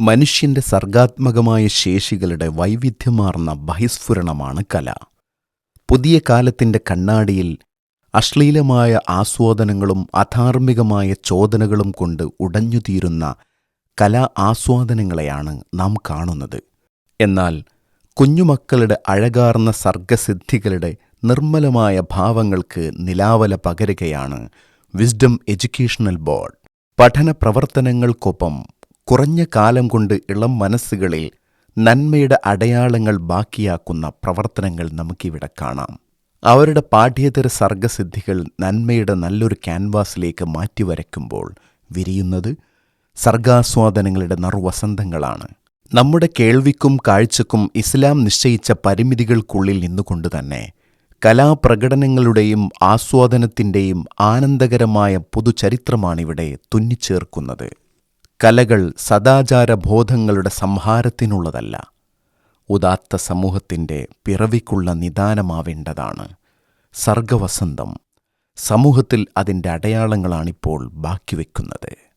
മനുഷ്യന്റെ സർഗാത്മകമായ ശേഷികളുടെ വൈവിധ്യമാർന്ന ബഹിസ്ഫുരണമാണ് കല. പുതിയ കാലത്തിന്റെ കണ്ണാടിയിൽ അശ്ലീലമായ ആസ്വാദനങ്ങളും അധാർമികമായ ചോദനകളും കൊണ്ട് ഉടഞ്ഞുതീരുന്ന കലാ ആസ്വാദനങ്ങളെയാണ് നാം കാണുന്നത്. എന്നാൽ കുഞ്ഞുമക്കളുടെ അഴകാർന്ന സർഗസിദ്ധികളുടെ നിർമ്മലമായ ഭാവങ്ങൾക്ക് നിലാവല പകരുകയാണ് വിസ്ഡം എഡ്യൂക്കേഷണൽ ബോർഡ്. പഠന പ്രവർത്തനങ്ങൾക്കൊപ്പം കുറഞ്ഞ കാലം കൊണ്ട് ഇളം മനസ്സുകളിൽ നന്മയുടെ അടയാളങ്ങൾ ബാക്കിയാക്കുന്ന പ്രവർത്തനങ്ങൾ നമുക്കിവിടെ കാണാം. അവരുടെ പാഠ്യേതര സർഗസിദ്ധികൾ നന്മയുടെ നല്ലൊരു ക്യാൻവാസിലേക്ക് മാറ്റിവരയ്ക്കുമ്പോൾ വിരിയുന്നത് സർഗാസ്വാദനങ്ങളുടെ നറുവസന്തങ്ങളാണ്. നമ്മുടെ കേൾവിക്കും കാഴ്ചക്കും ഇസ്ലാം നിശ്ചയിച്ച പരിമിതികൾക്കുള്ളിൽ നിന്നുകൊണ്ട് തന്നെ കലാപ്രകടനങ്ങളുടെയും ആസ്വാദനത്തിന്റെയും ആനന്ദകരമായ പൊതുചരിത്രമാണിവിടെ തുന്നിച്ചേർക്കുന്നത്. കലകൾ സദാചാരബോധങ്ങളുടെ സംഹാരത്തിനുള്ളതല്ല. ഉദാത്ത സമൂഹത്തിന്റെ പിറവിക്കുള്ള നിദാനമാവേണ്ടതാണ്. സർഗവസന്തം. സമൂഹത്തിൽ അതിന്റെ അടയാളങ്ങളാണിപ്പോൾ ബാക്കിവെക്കുന്നത്.